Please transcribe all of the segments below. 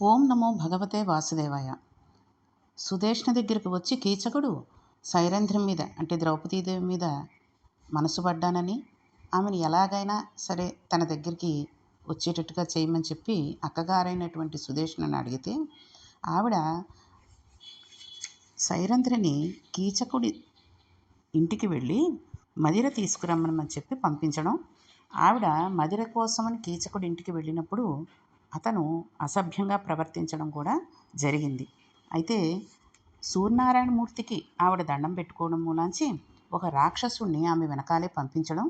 ఓం నమో భగవతే వాసుదేవాయ. సుదేష్ణ దగ్గరికి వచ్చి కీచకుడు సైరంధ్రం మీద అంటే ద్రౌపదీదేవి మీద మనసు పడ్డానని ఆమెను ఎలాగైనా సరే తన దగ్గరికి వచ్చేటట్టుగా చేయమని చెప్పి అక్కగారైనటువంటి సుదేష్ణను అడిగితే ఆవిడ సైరంధ్రిని కీచకుడి ఇంటికి వెళ్ళి మదిర తీసుకురమ్మని చెప్పి పంపించడం ఆవిడ మదిర కోసమని కీచకుడి ఇంటికి వెళ్ళినప్పుడు అతను అసభ్యంగా ప్రవర్తించడం కూడా జరిగింది. అయితే సూర్యనారాయణమూర్తికి ఆవిడ దండం పెట్టుకోవడం మూలాంచి ఒక రాక్షసుడిని ఆమె వెనకాలే పంపించడం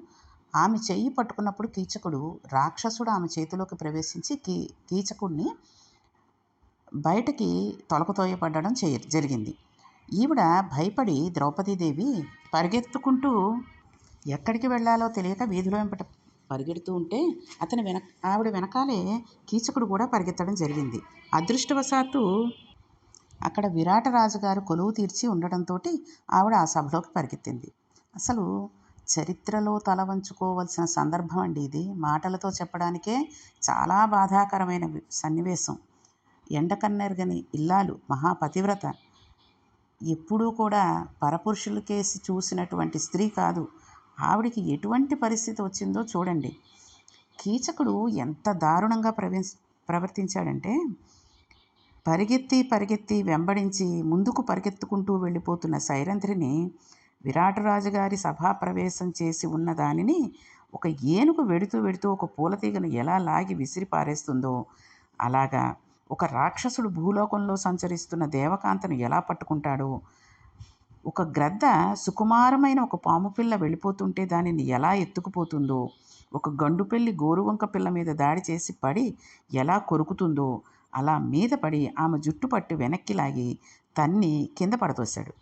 ఆమె చెయ్యి పట్టుకున్నప్పుడు కీచకుడు రాక్షసుడు ఆమె చేతిలోకి ప్రవేశించి కీ కీచకుడిని బయటకి తొలకతోయపడడం చే జరిగింది. ఈవిడ భయపడి ద్రౌపదీదేవి పరిగెత్తుకుంటూ ఎక్కడికి వెళ్ళాలో తెలియక వీధిలో వెంపట పరిగెడుతూ ఉంటే అతని వెన ఆవిడ వెనకాలే కీచకుడు కూడా పరిగెత్తడం జరిగింది. అదృష్టవశాత్తు అక్కడ విరాట రాజుగారు కొలువు తీర్చి ఉండడంతో ఆవిడ ఆ సభలోకి పరిగెత్తింది. అసలు చరిత్రలో తల వంచుకోవలసిన సందర్భం అండి ఇది. మాటలతో చెప్పడానికే చాలా బాధాకరమైన సన్నివేశం. ఎండకన్నెరగని ఇల్లాలు మహాపతివ్రత. ఎప్పుడూ కూడా పరపురుషుల కేసి చూసినటువంటి స్త్రీ కాదు. ఆవిడికి ఎటువంటి పరిస్థితి వచ్చిందో చూడండి. కీచకుడు ఎంత దారుణంగా ప్రవి ప్రవర్తించాడంటే పరిగెత్తి పరిగెత్తి వెంబడించి ముందుకు పరిగెత్తుకుంటూ వెళ్ళిపోతున్న సైరంధ్రిని విరాటరాజుగారి సభా ప్రవేశం చేసి ఉన్న దానిని ఒక ఏనుగు వెడుతూ వెడుతూ ఒక పూలతీగను ఎలా లాగి విసిరి పారేస్తుందో అలాగా ఒక రాక్షసుడు భూలోకంలో సంచరిస్తున్న దేవకాంతను ఎలా పట్టుకుంటాడో ఒక గ్రద్ద సుకుమారమైన ఒక పాము పిల్ల వెళ్ళిపోతుంటే దానిని ఎలా ఎత్తుకుపోతుందో ఒక గండు పెళ్ళి గోరువంక పిల్ల మీద దాడి చేసి పడి ఎలా కొరుకుతుందో అలా మీద పడి ఆమె జుట్టు పట్టి వెనక్కి లాగి తన్ని కింద పడతోశాడు.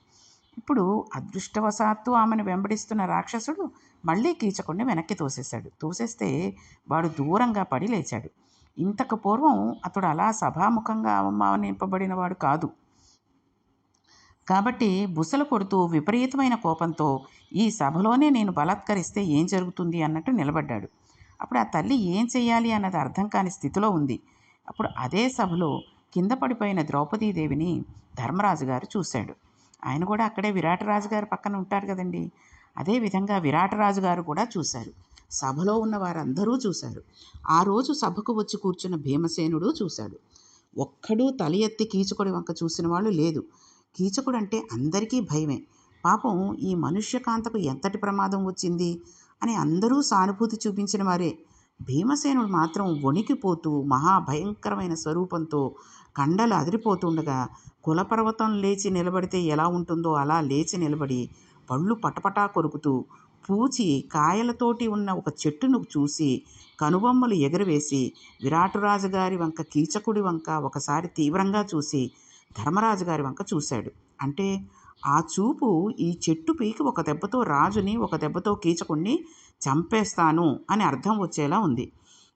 ఇప్పుడు అదృష్టవశాత్తు ఆమెను వెంబడిస్తున్న రాక్షసుడు మళ్ళీ కీచకుండా వెనక్కి తోసేశాడు. తోసేస్తే వాడు దూరంగా పడి లేచాడు. ఇంతకు పూర్వం అతడు అలా సభాముఖంగా అవమానింపబడిన వాడు కాదు. కాబట్టి బుసలు కొడుతూ విపరీతమైన కోపంతో ఈ సభలోనే నేను బలాత్కరిస్తే ఏం జరుగుతుంది అన్నట్టు నిలబడ్డాడు. అప్పుడు ఆ తల్లి ఏం చెయ్యాలి అన్నది అర్థం కాని స్థితిలో ఉంది. అప్పుడు అదే సభలో కింద పడిపోయిన ద్రౌపదీదేవిని ధర్మరాజు గారు చూశాడు. ఆయన కూడా అక్కడే విరాటరాజు గారు పక్కన ఉంటారు కదండి. అదేవిధంగా విరాటరాజు గారు కూడా చూశారు. సభలో ఉన్న వారందరూ చూశారు. ఆ రోజు సభకు వచ్చి కూర్చున్న భీమసేనుడు చూశాడు. ఒక్కడూ తల ఎత్తి కీచుకొని వంక చూసిన వాళ్ళు లేదు. కీచకుడంటే అందరికీ భయమే. పాపం ఈ మనుష్యకాంతకు ఎంతటి ప్రమాదం వచ్చింది? అని అందరూ సానుభూతి చూపించిన వారే. భీమసేనుడు మాత్రం వణికిపోతూ మహాభయంకరమైన స్వరూపంతో కండలు అదిరిపోతుండగా కులపర్వతం లేచి నిలబడితే ఎలా ఉంటుందో అలా లేచి నిలబడి పళ్ళు పటపటా కొరుకుతూ పూచి కాయలతోటి ఉన్న ఒక చెట్టును చూసి కనుబొమ్మలు ఎగరవేసి విరాటురాజు గారి వంక కీచకుడి వంక ఒకసారి తీవ్రంగా చూసి ధర్మరాజు గారి వంక చూశాడు. అంటే ఆ చూపు ఈ చెట్టు పీకి ఒక దెబ్బతో రాజుని ఒక దెబ్బతో కీచకుణ్ణి చంపేస్తాను అని అర్థం వచ్చేలా ఉంది.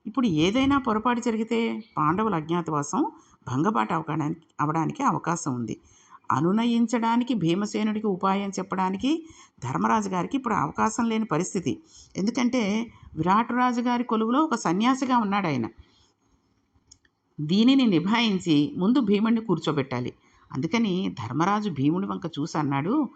ఇప్పుడు ఏదైనా పొరపాటు జరిగితే పాండవుల అజ్ఞాతవాసం భంగపాటు అవడానికి అవడానికి అవకాశం ఉంది. అనునయించడానికి భీమసేనుడికి ఉపాయం చెప్పడానికి ధర్మరాజు గారికి ఇప్పుడు అవకాశం లేని పరిస్థితి. ఎందుకంటే విరాటరాజు గారి కొలువులో ఒక సన్యాసిగా ఉన్నాడు ఆయన దీనిని నిభాయించి ముందు భీముడిని కూర్చోబెట్టాలి. అందుకని ధర్మరాజు భీముడి వంక చూసి అన్నాడు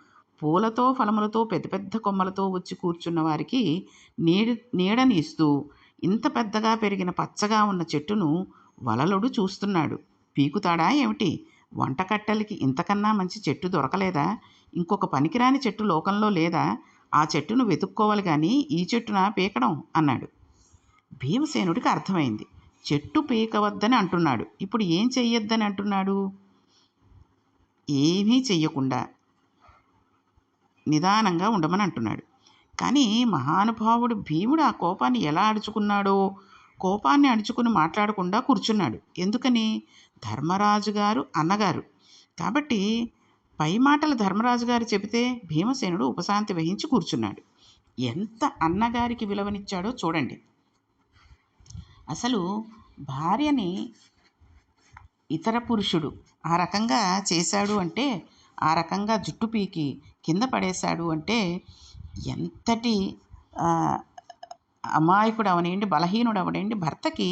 పూలతో ఫలములతో పెద్ద పెద్ద కొమ్మలతో వచ్చి కూర్చున్న వారికి నీడ నీడని ఇస్తూ ఇంత పెద్దగా పెరిగిన పచ్చగా ఉన్న చెట్టును వలలుడు చూస్తున్నాడు. పీకుతాడా ఏమిటి? వంటకట్టెలకి ఇంతకన్నా మంచి చెట్టు దొరకలేదా? ఇంకొక పనికిరాని చెట్టు లోకంలో లేదా? ఆ చెట్టును వెతుక్కోవాలి కానీ ఈ చెట్టున పీకడం? అన్నాడు. భీమసేనుడికి అర్థమైంది. చెట్టు పీకవద్దని అంటున్నాడు. ఇప్పుడు ఏం చెయ్యొద్దని అంటున్నాడు? ఏమీ చెయ్యకుండా నిదానంగా ఉండమని అంటున్నాడు. కానీ మహానుభావుడు భీముడు ఆ కోపాన్ని ఎలా అడుచుకున్నాడో కోపాన్ని అడుచుకుని మాట్లాడకుండా కూర్చున్నాడు. ఎందుకని? ధర్మరాజు గారు అన్నగారు. కాబట్టి పై మాటలు ధర్మరాజు గారు చెబితే భీమసేనుడు ఉపశాంతి వహించి కూర్చున్నాడు. ఎంత అన్నగారికి విలువనిచ్చాడో చూడండి. అసలు భార్యని ఇతర పురుషుడు ఆ రకంగా చేశాడు అంటే ఆ రకంగా జుట్టు పీకి కింద పడేశాడు అంటే ఎంతటి అమాయకుడు అవనండి బలహీనుడు అవనండి భర్తకి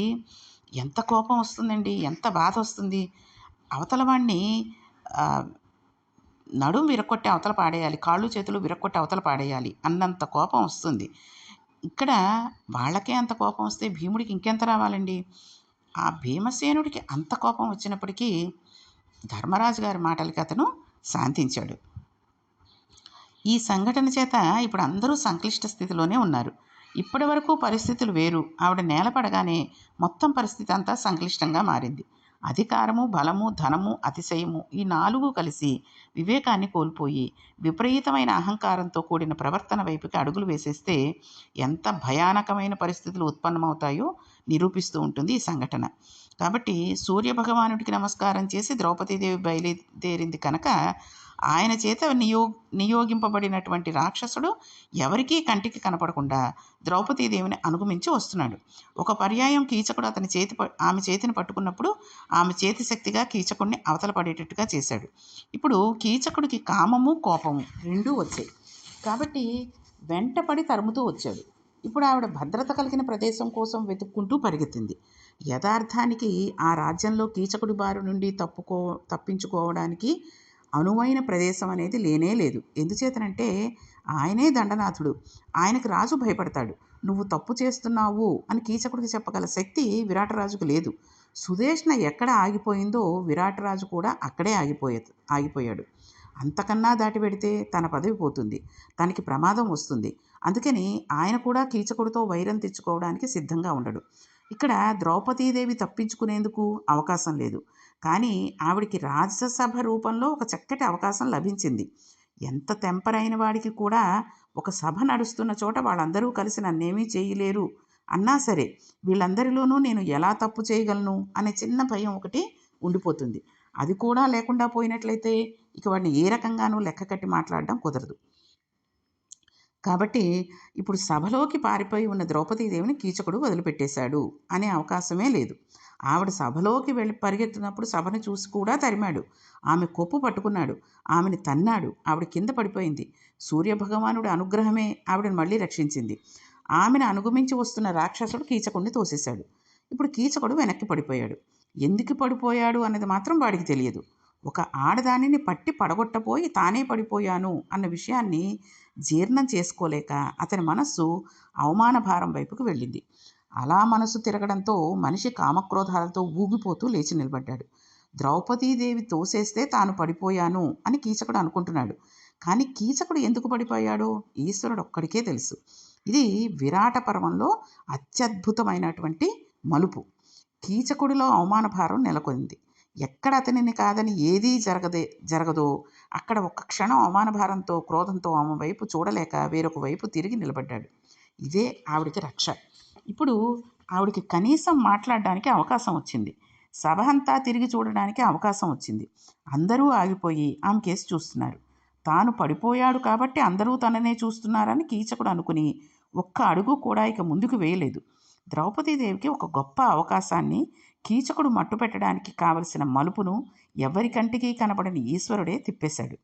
ఎంత కోపం వస్తుందండి ఎంత బాధ వస్తుంది. అవతల వాడిని నడుం విరక్కొట్టి అవతల పాడేయాలి కాళ్ళు చేతులు విరక్కొట్టి అవతల పాడేయాలి అన్నంత కోపం వస్తుంది. ఇక్కడ వాళ్ళకే అంత కోపం వస్తే భీముడికి ఇంకెంత రావాలండి? ఆ భీమసేనుడికి అంత కోపం వచ్చినప్పటికీ ధర్మరాజు గారి మాటలకి అతను శాంతించాడు. ఈ సంఘటన చేత ఇప్పుడు అందరూ సంక్లిష్ట స్థితిలోనే ఉన్నారు. ఇప్పటి వరకు పరిస్థితులు వేరు. ఆవిడ నేలపడగానే మొత్తం పరిస్థితి అంతా సంక్లిష్టంగా మారింది. అధికారము బలము ధనము అతిశయము ఈ నాలుగు కలిసి వివేకాన్ని కోల్పోయి విపరీతమైన అహంకారంతో కూడిన ప్రవర్తన వైపుకి అడుగులు వేసేస్తే ఎంత భయానకమైన పరిస్థితులు ఉత్పన్నమవుతాయో నిరూపిస్తూ ఉంటుంది ఈ సంఘటన. కాబట్టి సూర్య భగవానుడికి నమస్కారం చేసి ద్రౌపదీదేవి బయలుదేరింది కనుక ఆయన చేత నియో నియోగింపబడినటువంటి రాక్షసుడు ఎవరికీ కంటికి కనపడకుండా ద్రౌపదీదేవిని అనుగమించి వస్తున్నాడు. ఒక పర్యాయం కీచకుడు అతని చేతి ప- ఆమె చేతిని పట్టుకున్నప్పుడు ఆమె చేతి శక్తిగా కీచకుడిని అవతల పడేటట్టుగా చేశాడు. ఇప్పుడు కీచకుడికి కామము కోపము రెండూ వచ్చాయి. కాబట్టి వెంటపడి తరుముతూ వచ్చాడు. ఇప్పుడు ఆవిడ భద్రత కలిగిన ప్రదేశం కోసం వెతుక్కుంటూ పరిగెత్తింది. యథార్థానికి ఆ రాజ్యంలో కీచకుడి బారి నుండి తప్పుకో తప్పించుకోవడానికి అనువైన ప్రదేశం అనేది లేనే లేదు. ఎందుచేతనంటే ఆయనే దండనాథుడు. ఆయనకు రాజు భయపడతాడు. నువ్వు తప్పు చేస్తున్నావు అని కీచకుడికి చెప్పగల శక్తి విరాటరాజుకు లేదు. సుదేష్ణ ఎక్కడ ఆగిపోయిందో విరాటరాజు కూడా అక్కడే ఆగిపోయే ఆగిపోయాడు. అంతకన్నా దాటి పెడితే తన పదవి పోతుంది. తనకి ప్రమాదం వస్తుంది. అందుకని ఆయన కూడా కీచకుడితో వైరం తెచ్చుకోవడానికి సిద్ధంగా ఉండడు. ఇక్కడ ద్రౌపదీదేవి తప్పించుకునేందుకు అవకాశం లేదు. కానీ ఆవిడికి రాజ్యసభ రూపంలో ఒక చక్కటి అవకాశం లభించింది. ఎంత తెంపరైన వాడికి కూడా ఒక సభ నడుస్తున్న చోట వాళ్ళందరూ కలిసి నన్నేమీ చేయలేరు. అన్నా సరే వీళ్ళందరిలోనూ నేను ఎలా తప్పు చేయగలను? అనే చిన్న భయం ఒకటి ఉండిపోతుంది. అది కూడా లేకుండా పోయినట్లయితే ఇక వాడిని ఏ రకంగానూ లెక్క కట్టి మాట్లాడడం కుదరదు. కాబట్టి ఇప్పుడు సభలోకి పారిపోయి ఉన్న ద్రౌపదీదేవిని కీచకుడు వదిలిపెట్టేశాడు అనే అవకాశమే లేదు. ఆవిడ సభలోకి వెళ్ళి పరిగెత్తినప్పుడు సభను చూసి కూడా తరిమాడు. ఆమె కొప్పు పట్టుకున్నాడు. ఆమెను తన్నాడు. ఆవిడ కింద పడిపోయింది. సూర్యభగవానుడి అనుగ్రహమే ఆవిడను మళ్ళీ రక్షించింది. ఆమెను అనుగమించి వస్తున్న రాక్షసుడు కీచకుడిని తోసేశాడు. ఇప్పుడు కీచకుడు వెనక్కి పడిపోయాడు. ఎందుకు పడిపోయాడు అన్నది మాత్రం వాడికి తెలియదు. ఒక ఆడదానిని పట్టి పడగొట్టపోయి తానే పడిపోయాను అన్న విషయాన్ని జీర్ణం చేసుకోలేక అతని మనస్సు అవమాన భారం వైపుకు వెళ్ళింది. అలా మనసు తిరగడంతో మనిషి కామక్రోధాలతో ఊగిపోతూ లేచి నిలబడ్డాడు. ద్రౌపదీదేవి తోసేస్తే తాను పడిపోయాను అని కీచకుడు అనుకుంటున్నాడు. కానీ కీచకుడు ఎందుకు పడిపోయాడో ఈశ్వరుడు ఒక్కడికే తెలుసు. ఇది విరాట పర్వంలో అత్యద్భుతమైనటువంటి మలుపు. కీచకుడిలో అవమాన భారం నెలకొంది. ఎక్కడ అతనిని కాదని ఏదీ జరగదే జరగదో. అక్కడ ఒక్క క్షణం అవమాన భారంతో క్రోధంతో ఆమె వైపు చూడలేక వేరొక వైపు తిరిగి నిలబడ్డాడు. ఇదే ఆవిడికి రక్ష. ఇప్పుడు ఆవిడికి కనీసం మాట్లాడడానికి అవకాశం వచ్చింది. సభ అంతా తిరిగి చూడడానికి అవకాశం వచ్చింది. అందరూ ఆగిపోయి ఆమె కేసు చూస్తున్నారు. తాను పడిపోయాడు కాబట్టి అందరూ తననే చూస్తున్నారని కీచకుడు అనుకుని ఒక్క అడుగు కూడా ఇక ముందుకు వేయలేదు. ద్రౌపదీదేవికి ఒక గొప్ప అవకాశాన్ని కీచకుడు మట్టు పెట్టడానికి కావలసిన మలుపును ఎవరి కంటికి కనబడని ఈశ్వరుడే తిప్పేశాడు.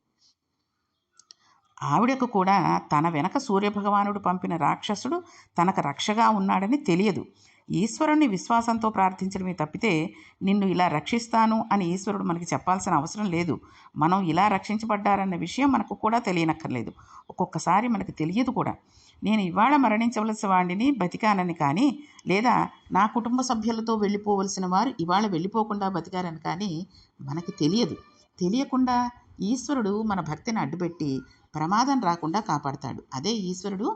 ఆవిడకు కూడా తన వెనక సూర్యభగవానుడు పంపిన రాక్షసుడు తనకు రక్షగా ఉన్నాడని తెలియదు. ఈశ్వరుణ్ణి విశ్వాసంతో ప్రార్థించడమే తప్పితే నిన్ను ఇలా రక్షిస్తాను అని ఈశ్వరుడు మనకి చెప్పాల్సిన అవసరం లేదు. మనం ఇలా రక్షించబడ్డారన్న విషయం మనకు కూడా తెలియనక్కర్లేదు. ఒక్కొక్కసారి మనకు తెలియదు కూడా. నేను ఇవాళ మరణించవలసిన వాడిని బతికానని కానీ లేదా నా కుటుంబ సభ్యులతో వెళ్ళిపోవలసిన వారు ఇవాళ వెళ్ళిపోకుండా బతికారని కానీ మనకి తెలియదు. తెలియకుండా ఈశ్వరుడు మన భక్తిని అడ్డుపెట్టి ప్రమాదం రాకుండా కాపాడతాడు. అదే ఈశ్వరుడు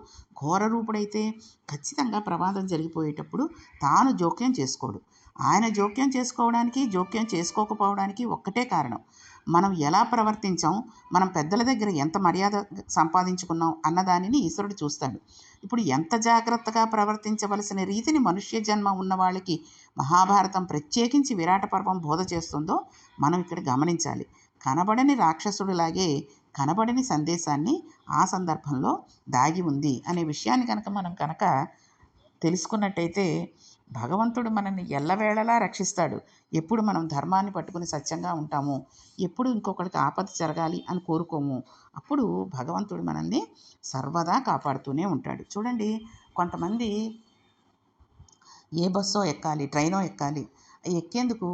ఘోర రూపుడైతే ఖచ్చితంగా ప్రమాదం జరిగిపోయేటప్పుడు తాను జోక్యం చేసుకోడు. ఆయన జోక్యం చేసుకోవడానికి జోక్యం చేసుకోకపోవడానికి ఒక్కటే కారణం. మనం ఎలా ప్రవర్తించాం మనం పెద్దల దగ్గర ఎంత మర్యాద సంపాదించుకున్నాం అన్నదానిని ఈశ్వరుడు చూస్తాడు. ఇప్పుడు ఎంత జాగ్రత్తగా ప్రవర్తించవలసిన రీతిని మనుష్య జన్మ ఉన్న వాళ్ళకి మహాభారతం ప్రత్యేకించి విరాట పర్వం బోధ చేస్తుందో మనం ఇక్కడ గమనించాలి. కనబడని రాక్షసుడిలాగే కనబడని సందేశాన్ని ఆ సందర్భంలో దాగి ఉంది అనే విషయాన్ని కనుక మనం కనుక తెలుసుకున్నట్టయితే భగవంతుడు మనల్ని ఎల్లవేళలా రక్షిస్తాడు. ఎప్పుడు మనం ధర్మాన్ని పట్టుకుని సత్యంగా ఉంటాము ఎప్పుడు ఇంకొకరికి ఆపద జరగాలి అని కోరుకోము అప్పుడు భగవంతుడు మనల్ని సర్వదా కాపాడుతూనే ఉంటాడు. చూడండి కొంతమంది ఏ బస్సో ఎక్కాలి ట్రైనో ఎక్కాలి ఎక్కేందుకు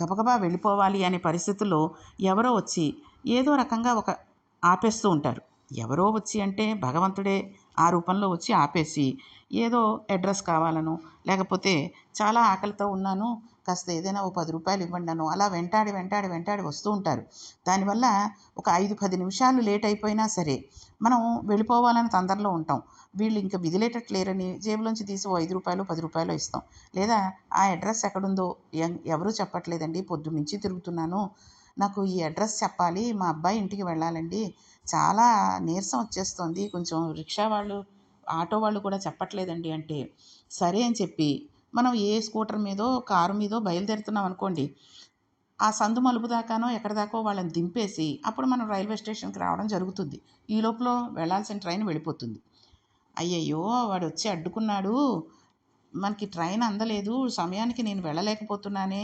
గబగబా వెళ్ళిపోవాలి అనే పరిస్థితుల్లో ఎవరో వచ్చి ఏదో రకంగా ఒక ఆపేస్తూ ఉంటారు. ఎవరో వచ్చి అంటే భగవంతుడే ఆ రూపంలో వచ్చి ఆపేసి ఏదో అడ్రస్ కావాలను లేకపోతే చాలా ఆకలితో ఉన్నాను కాస్త ఏదైనా ఓ పది రూపాయలు ఇవ్వండి అలా వెంటాడి వెంటాడి వెంటాడి వస్తూ ఉంటారు. దానివల్ల ఒక ఐదు పది నిమిషాలు లేట్ అయిపోయినా సరే మనం వెళ్ళిపోవాలని తొందరలో ఉంటాం. వీళ్ళు ఇంకా విదిలేటట్లేరని జేబులోంచి తీసి ఓ ఐదు రూపాయలు పది రూపాయలు ఇస్తాం. లేదా ఆ అడ్రస్ ఎక్కడుందో ఎం- ఎవరూ చెప్పట్లేదండి పొద్దు నుంచి తిరుగుతున్నాను నాకు ఈ అడ్రస్ చెప్పాలి మా అబ్బాయి ఇంటికి వెళ్ళాలండి. చాలా నీరసం వచ్చేస్తుంది. కొంచెం రిక్షా వాళ్ళు ఆటో వాళ్ళు కూడా చెప్పట్లేదండి అంటే. సరే అని చెప్పి మనం ఏ స్కూటర్ మీదో కారు మీదో బయలుదేరుతున్నాం అనుకోండి ఆ సందు మలుపు దాకానో ఎక్కడ దాకో వాళ్ళని దింపేసి అప్పుడు మనం రైల్వే స్టేషన్కి రావడం జరుగుతుంది. ఈ లోపల వెళ్ళాల్సిన ట్రైన్ వెళ్ళిపోతుంది. అయ్యయ్యో! వాడు వచ్చి అడ్డుకున్నాడు. మనకి ట్రైన్ అందలేదు. సమయానికి నేను వెళ్ళలేకపోతున్నానే.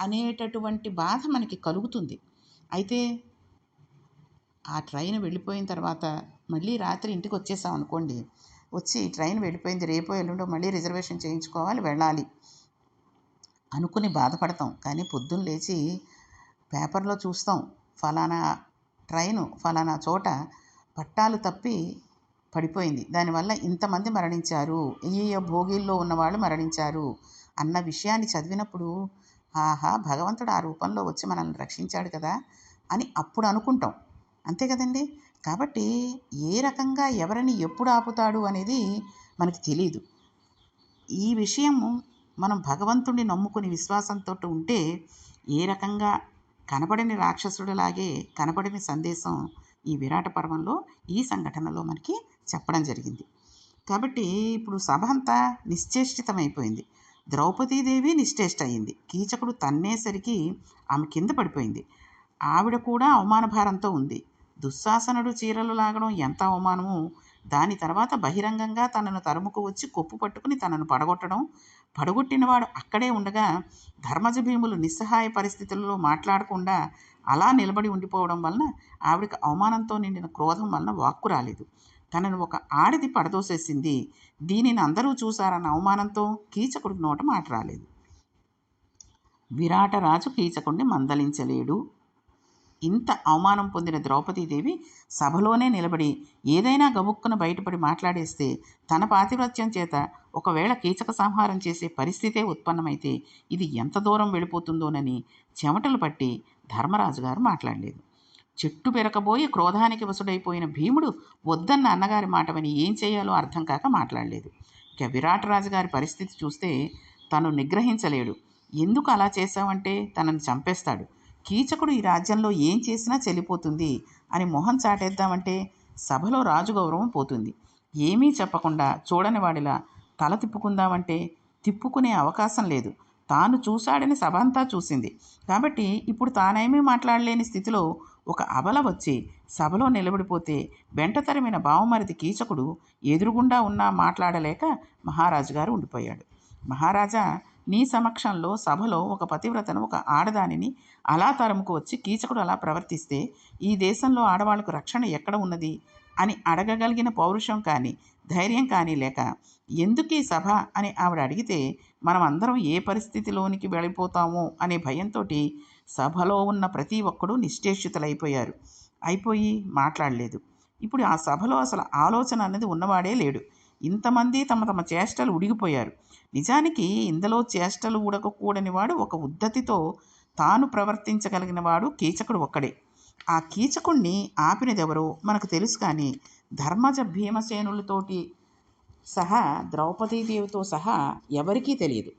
అనేటటువంటి బాధ మనకి కలుగుతుంది. అయితే ఆ ట్రైన్ వెళ్ళిపోయిన తర్వాత మళ్ళీ రాత్రి ఇంటికి వచ్చేసాం అనుకోండి. వచ్చి ట్రైన్ వెళ్ళిపోయింది. రేపో ఎల్లుండో మళ్ళీ రిజర్వేషన్ చేయించుకోవాలి వెళ్ళాలి అనుకుని బాధపడతాం. కానీ పొద్దున్న లేచి పేపర్లో చూస్తాం. ఫలానా ట్రైను ఫలానా చోట పట్టాలు తప్పి పడిపోయింది. దానివల్ల ఇంతమంది మరణించారు. ఈ భోగిల్లో ఉన్నవాళ్ళు మరణించారు అన్న విషయాన్ని చదివినప్పుడు ఆహా భగవంతుడు ఆ రూపంలో వచ్చి మనల్ని రక్షించాడు కదా అని అప్పుడు అనుకుంటాం. అంతే కదండి? కాబట్టి ఏ రకంగా ఎవరిని ఎప్పుడు ఆపుతాడు అనేది మనకి తెలియదు ఈ విషయం మనం భగవంతుడిని నమ్ముకుని విశ్వాసంతో ఉంటే ఏ రకంగా కనపడని రాక్షసుడిలాగే కనపడని సందేశం ఈ విరాట పర్వంలో ఈ సంఘటనలో మనకి చెప్పడం జరిగింది. కాబట్టి ఇప్పుడు సభ అంతా నిశ్చేష్టితమైపోయింది. ద్రౌపదీదేవి నిశ్చేష్ట అయింది. కీచకుడు తన్నేసరికి ఆమె కింద పడిపోయింది. ఆవిడ కూడా అవమానభారంతో ఉంది. దుశ్శాసనుడు చీరలు లాగడం ఎంత అవమానమో దాని తర్వాత బహిరంగంగా తనను తరుముకు వచ్చి కొప్పు పట్టుకుని తనను పడగొట్టడం పడగొట్టినవాడు అక్కడే ఉండగా ధర్మజ భీములు నిస్సహాయ పరిస్థితుల్లో మాట్లాడకుండా అలా నిలబడి ఉండిపోవడం వలన ఆవిడకి అవమానంతో నిండిన క్రోధం వలన వాక్కు రాలేదు. తనను ఒక ఆడిది పడదోసేసింది. దీనిని అందరూ చూశారన్న అవమానంతో కీచకుడి నోట మాట రాలేదు. విరాటరాజు కీచకుడిని మందలించలేడు. ఇంత అవమానం పొందిన ద్రౌపదీదేవి సభలోనే నిలబడి ఏదైనా గబుక్కున బయటపడి మాట్లాడేస్తే తన పాతివ్రత్యం చేత ఒకవేళ కీచక సంహారం చేసే పరిస్థితే ఉత్పన్నమైతే ఇది ఎంత దూరం వెళ్ళిపోతుందోనని చెమటలు పట్టి ధర్మరాజు గారు మాట్లాడలేదు. చెట్టు పెరకబోయి క్రోధానికి వసుడైపోయిన భీముడు వద్దన్న అన్నగారి మాట విని ఏం చేయాలో అర్థం కాక మాట్లాడలేదు. ఇక విరాటరాజు గారి పరిస్థితి చూస్తే తను నిగ్రహించలేడు. ఎందుకు అలా చేశావంటే తనని చంపేస్తాడు. కీచకుడు ఈ రాజ్యంలో ఏం చేసినా చెల్లిపోతుంది అని మొహం చాటేద్దామంటే సభలో రాజు గౌరవం పోతుంది. ఏమీ చెప్పకుండా చూడని వాడిలా తల తిప్పుకుందామంటే తిప్పుకునే అవకాశం లేదు. తాను చూశాడని సభ అంతా చూసింది. కాబట్టి ఇప్పుడు తానేమీ మాట్లాడలేని స్థితిలో ఒక అబల వచ్చి సభలో నిలబడిపోతే వెంట తరిమిన బావమరిది కీచకుడు ఎదురుగుండా ఉన్నా మాట్లాడలేక మహారాజు గారు ఉండిపోయాడు. మహారాజా నీ సమక్షంలో సభలో ఒక పతివ్రతను ఒక ఆడదానిని అలా తరుముకు వచ్చి కీచకుడు అలా ప్రవర్తిస్తే ఈ దేశంలో ఆడవాళ్ళకు రక్షణ ఎక్కడ ఉన్నది? అని అడగగలిగిన పౌరుషం కానీ ధైర్యం కానీ లేక ఎందుకు ఈ సభ అని ఆవిడ అడిగితే మనం అందరం ఏ పరిస్థితిలోనికి వెళ్ళిపోతామో అనే భయంతో సభలో ఉన్న ప్రతి ఒక్కడూ నిశ్చేషితులైపోయారు. అయిపోయి మాట్లాడలేదు. ఇప్పుడు ఆ సభలో అసలు ఆలోచన అనేది ఉన్నవాడే లేడు. ఇంతమంది తమ తమ చేష్టలు ఉడిగిపోయారు. నిజానికి ఇందులో చేష్టలు ఉడకకూడని వాడు ఒక ఉద్ధతితో తాను ప్రవర్తించగలిగిన వాడు కీచకుడు ఒక్కడే. ఆ కీచకుణ్ణి ఆపినదెవరో మనకు తెలుసు కానీ ధర్మజ భీమసేనులతోటి సహా ద్రౌపదీదేవితో సహా ఎవరికీ తెలియదు.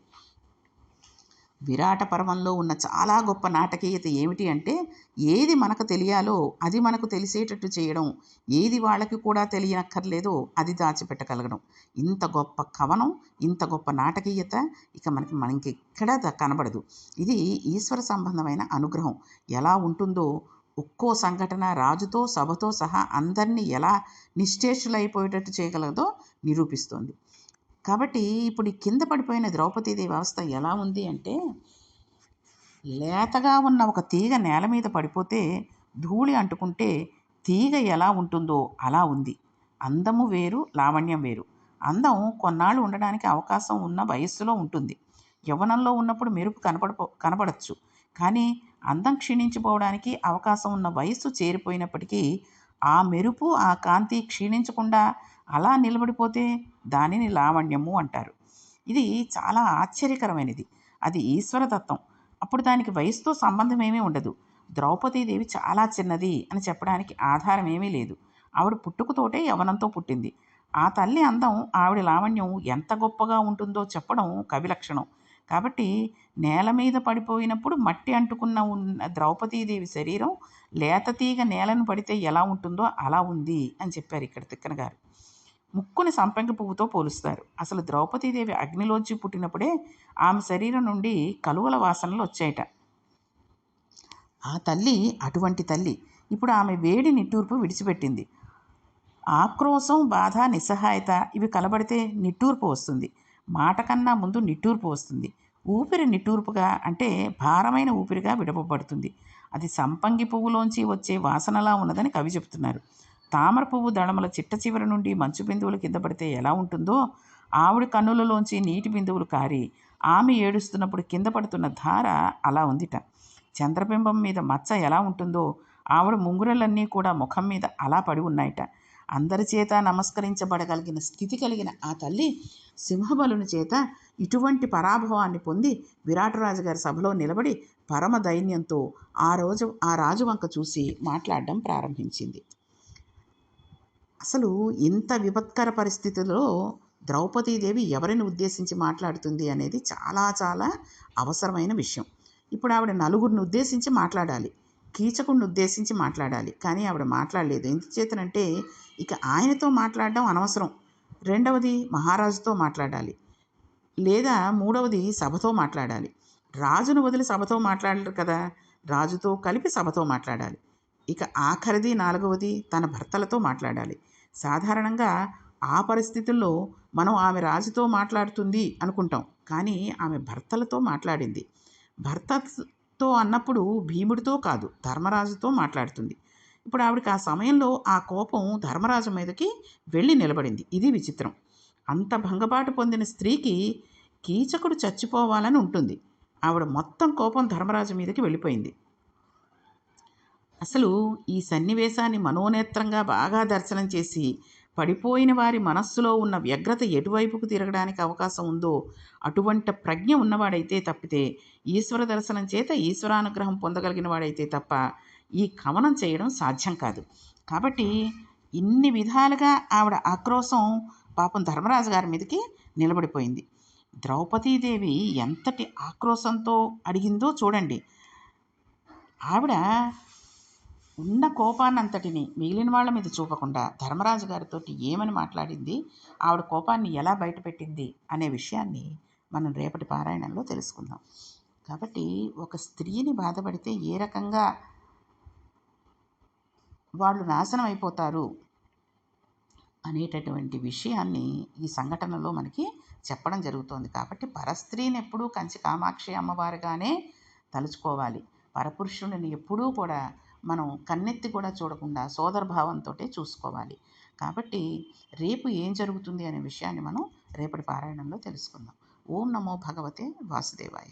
విరాట పర్వంలో ఉన్న చాలా గొప్ప నాటకీయత ఏమిటి అంటే ఏది మనకు తెలియాలో అది మనకు తెలిసేటట్టు చేయడం. ఏది వాళ్ళకి కూడా తెలియనక్కర్లేదో అది దాచిపెట్టగలగడం. ఇంత గొప్ప కవనం ఇంత గొప్ప నాటకీయత ఇక మనకి మనకి ఎక్కడా కనబడదు. ఇది ఈశ్వర సంబంధమైన అనుగ్రహం. ఎలా ఉంటుందో ఒక్కో సంఘటన రాజుతో సభతో సహా అందరినీ ఎలా నిశ్చేషులైపోయేటట్టు చేయగలదో నిరూపిస్తోంది. కాబట్టి ఇప్పుడు ఈ కింద పడిపోయిన ద్రౌపదీదేవి అవస్థ ఎలా ఉంది అంటే లేతగా ఉన్న ఒక తీగ నేల మీద పడిపోతే ధూళి అంటుకుంటే తీగ ఎలా ఉంటుందో అలా ఉంది. అందము వేరు లావణ్యం వేరు. అందం కొన్నాళ్ళు ఉండడానికి అవకాశం ఉన్న వయస్సులో ఉంటుంది. యవ్వనంలో ఉన్నప్పుడు మెరుపు కనపడపో కనపడచ్చు. కానీ అందం క్షీణించిపోవడానికి అవకాశం ఉన్న వయస్సు చేరిపోయినప్పటికీ ఆ మెరుపు ఆ కాంతి క్షీణించకుండా అలా నిలబడిపోతే దానిని లావణ్యము అంటారు. ఇది చాలా ఆశ్చర్యకరమైనది. అది ఈశ్వరతత్వం అప్పుడు దానికి వయసుతో సంబంధం ఏమీ ఉండదు. ద్రౌపదీదేవి చాలా చిన్నది అని చెప్పడానికి ఆధారం ఏమీ లేదు. ఆవిడ పుట్టుకతోటే యవనంతో పుట్టింది. ఆ తల్లి అందం ఆవిడ లావణ్యం ఎంత గొప్పగా ఉంటుందో చెప్పడం కవి లక్షణం. కాబట్టి నేల మీద పడిపోయినప్పుడు మట్టి అంటుకున్న ఉన్న ద్రౌపదీదేవి శరీరం లేత తీగ నేలను పడితే ఎలా ఉంటుందో అలా ఉంది అని చెప్పారు ఇక్కడ తిక్కన గారు ముక్కుని సంపంగి పువ్వుతో పోలుస్తారు. అసలు ద్రౌపదీదేవి అగ్నిలోంచి పుట్టినప్పుడే ఆమె శరీరం నుండి కలువల వాసనలు వచ్చాయట. ఆ తల్లి అటువంటి తల్లి ఇప్పుడు ఆమె వేడి నిట్టూర్పు విడిచిపెట్టింది. ఆక్రోశం బాధ నిస్సహాయత ఇవి కలబడితే నిట్టూర్పు వస్తుంది. మాట కన్నా ముందు నిట్టూర్పు వస్తుంది. ఊపిరి నిట్టూర్పుగా అంటే భారమైన ఊపిరిగా విడవబడుతుంది. అది సంపంగి పువ్వులోంచి వచ్చే వాసనలా ఉన్నదని కవి చెప్తున్నారు. తామర పువ్వు దళముల చిట్ట చివరి నుండి మంచు బిందువులు కింద పడితే ఎలా ఉంటుందో ఆవిడ కన్నులలోంచి నీటి బిందువులు కారి ఆమె ఏడుస్తున్నప్పుడు కింద పడుతున్న ధార అలా ఉందిట. చంద్రబింబం మీద మచ్చ ఎలా ఉంటుందో ఆవిడ ముంగురలన్నీ కూడా ముఖం మీద అలా పడి ఉన్నాయట. అందరి చేత నమస్కరించబడగలిగిన స్థితి కలిగిన ఆ తల్లి సింహబలుని చేత ఇటువంటి పరాభవాన్ని పొంది విరాటరాజు గారి సభలో నిలబడి పరమ దైన్యంతో ఆ రోజు ఆ రాజు వంక చూసి మాట్లాడడం ప్రారంభించింది. అసలు ఇంత విపత్కర పరిస్థితుల్లో ద్రౌపదీదేవి ఎవరిని ఉద్దేశించి మాట్లాడుతుంది అనేది చాలా చాలా అవసరమైన విషయం. ఇప్పుడు ఆవిడ నలుగురిని ఉద్దేశించి మాట్లాడాలి. కీచకుడిని ఉద్దేశించి మాట్లాడాలి. కానీ ఆవిడ మాట్లాడలేదు. ఎందుచేతనంటే ఇక ఆయనతో మాట్లాడడం అనవసరం. రెండవది మహారాజుతో మాట్లాడాలి. లేదా మూడవది సభతో మాట్లాడాలి. రాజును వదిలి సభతో మాట్లాడరు కదా. రాజుతో కలిపి సభతో మాట్లాడాలి. ఇక ఆఖరిది నాలుగవది తన భర్తలతో మాట్లాడాలి. సాధారణంగా ఆ పరిస్థితుల్లో మనం ఆమె రాజుతో మాట్లాడుతుంది అనుకుంటాం. కానీ ఆమె భర్తలతో మాట్లాడింది. భర్తతో అన్నప్పుడు భీముడితో కాదు ధర్మరాజుతో మాట్లాడుతుంది. ఇప్పుడు ఆవిడకి ఆ సమయంలో ఆ కోపం ధర్మరాజు మీదకి వెళ్ళి నిలబడింది. ఇది విచిత్రం. అంత భంగపాటు పొందిన స్త్రీకి కీచకుడు చచ్చిపోవాలని ఉంటుంది. ఆవిడ మొత్తం కోపం ధర్మరాజు మీదకి వెళ్ళిపోయింది. అసలు ఈ సన్నివేశాన్ని మనోనేత్రంగా బాగా దర్శనం చేసి పడిపోయిన వారి మనస్సులో ఉన్న వ్యగ్రత ఎటువైపుకు తిరగడానికి అవకాశం ఉందో అటువంటి ప్రజ్ఞ ఉన్నవాడైతే తప్పితే ఈశ్వర దర్శనం చేత ఈశ్వరానుగ్రహం పొందగలిగిన వాడైతే తప్ప ఈ కవనం చేయడం సాధ్యం కాదు. కాబట్టి ఇన్ని విధాలుగా ఆవిడ ఆక్రోశం పాపం ధర్మరాజు గారి మీదకి నిలబడిపోయింది. ద్రౌపదీదేవి ఎంతటి ఆక్రోశంతో అడిగిందో చూడండి. ఆవిడ ఉన్న కోపాన్నంతటిని మిగిలిన వాళ్ళ మీద చూపకుండా ధర్మరాజు గారితో ఏమని మాట్లాడింది? ఆవిడ కోపాన్ని ఎలా బయటపెట్టింది? అనే విషయాన్ని మనం రేపటి పారాయణంలో తెలుసుకుందాం. కాబట్టి ఒక స్త్రీని బాధపడితే ఏ రకంగా వాళ్ళు నాశనం అయిపోతారు అనేటటువంటి విషయాన్ని ఈ సంఘటనలో మనకి చెప్పడం జరుగుతోంది. కాబట్టి పరస్త్రీని ఎప్పుడూ కంచి కామాక్షి అమ్మవారుగానే తలుచుకోవాలి. పరపురుషుడిని ఎప్పుడూ కూడా మనం కన్నెత్తి కూడా చూడకుండా సోదరభావంతో చూసుకోవాలి. కాబట్టి రేపు ఏం జరుగుతుంది అనే విషయాన్ని మనం రేపటి పారాయణంలో తెలుసుకుందాం. ఓం నమో భగవతే వాసుదేవాయ.